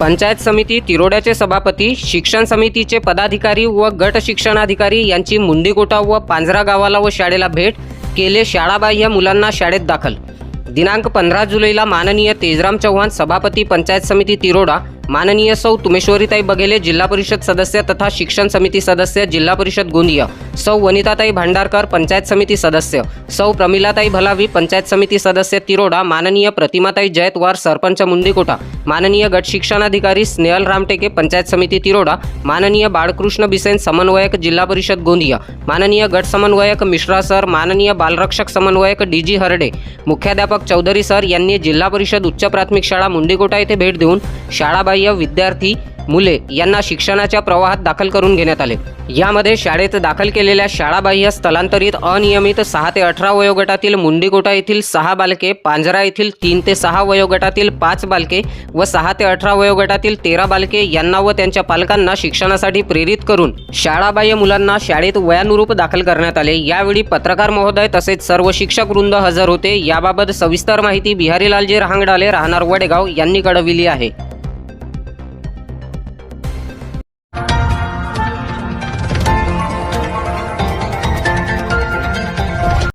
पंचायत समिती तिरोड्याचे सभापती शिक्षण समितीचे पदाधिकारी व गट शिक्षणाधिकारी यांची मुंडीकोटा व पांझरा गावाला व शाळेला भेट केले शाळाबाह्य मुलांना शाळेत दाखल. दिनांक पंधरा जुलैला माननीय तेजराम चव्हाण सभापती पंचायत समिती तिरोडा माननीय सौ तुमेश्वरीताई बघेले जिल्हा परिषद सदस्य तथा शिक्षण समिती सदस्य जिल्हा परिषद गोंदिया. सौ वनिताताई भांडारकर पंचायत समिती सदस्य. सौ प्रमिलाताई भलावी पंचायत समिती सदस्य तिरोडा. माननीय प्रतिमाताई जयतवार सरपंच मुंदीकोटा माननीय गट शिक्षणाधिकारी स्नेहल रामटेके पंचायत समिती तिरोडा. माननीय बाळकृष्ण बिसेन समन्वयक जिल्हा परिषद गोंदिया. माननीय गट समन्वयक मिश्रा सर. माननीय बालरक्षक समन्वयक डी जी हरडे. मुख्याध्यापक चौधरी सर यांनी जिल्हा परिषद उच्च प्राथमिक शाळा मुंडीकोटा येथे भेट देऊन शाळाबाई शाळाबाह्य विद्यार्थी मुले यांना शिक्षणाच्या प्रवाहात दाखल करून घेण्यात आले. यामध्ये शाळेत दाखल केलेल्या शाळाबाह्य स्थलांतरित अनियमित सहा ते अठरा वयोगटातील मुंडीकोटा येथील सहा बालके पांजरा येथील तीन ते सहा वयोगटातील पाच बालके व सहा ते अठरा वयोगटातील तेरा बालके यांना व त्यांच्या पालकांना शिक्षणासाठी प्रेरित करून शाळाबाह्य मुलांना शाळेत वयानुरूप दाखल करण्यात आले. यावेळी पत्रकार महोदय तसेच सर्व शिक्षक वृंद हजर होते. याबाबत सविस्तर माहिती बिहारीलालजी रहांगडाले राहणार वडेगाव यांनी कळविली आहे.